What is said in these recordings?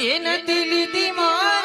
એ નથી લીધી માં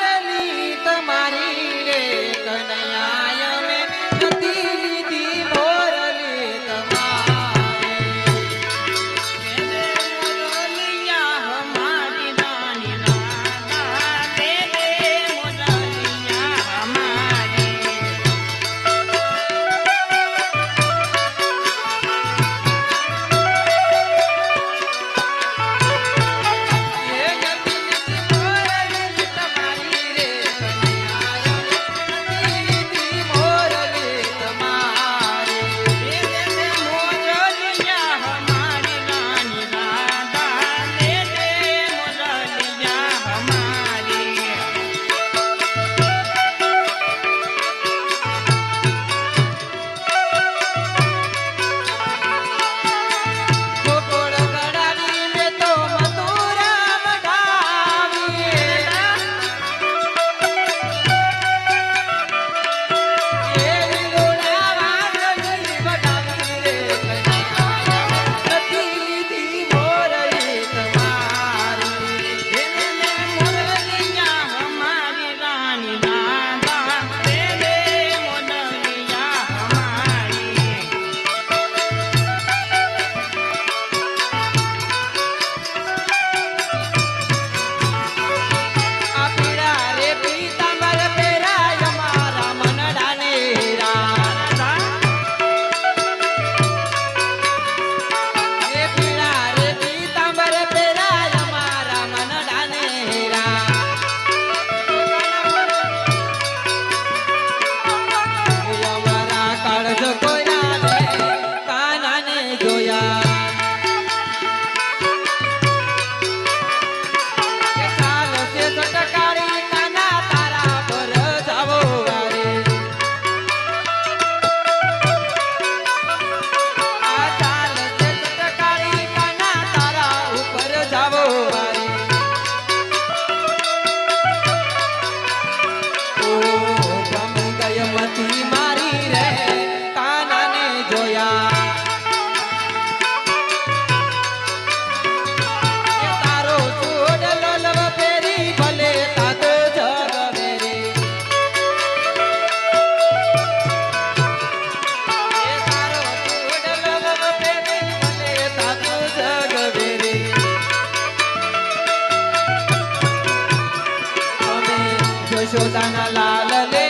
यशोदाना लाल ले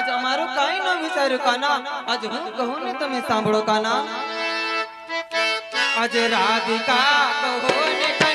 આજ અમારું કાઈ ન વિચાર્યું, કાના. આજ હું કહું ને તમે સાંભળો, કાના. આજે રાધિકા કહો ને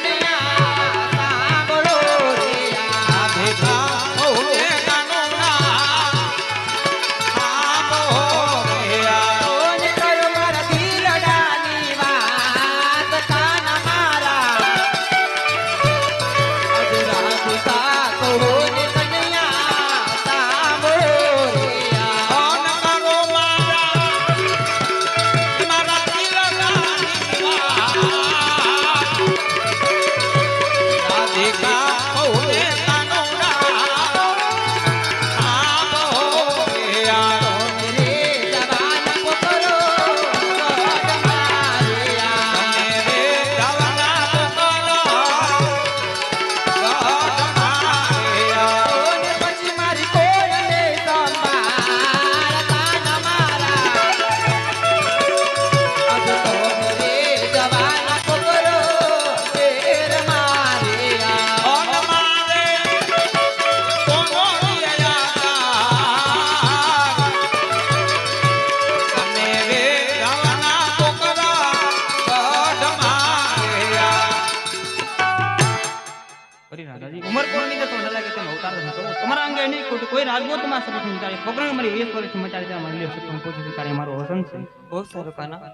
રાધાજી ઉમરકોટની તો લાગે તેમ અવતાર ધરતો. તમારા અંગે નહીં ખોટું કોઈ રાજગો તમારા સપોર્ટ મચાડે પ્રોગ્રામ મારી એ સ્વરે મચાડે છે અમારી છે. તમે છે તારે મારો વસંત છે? બહુ સારું, કાના.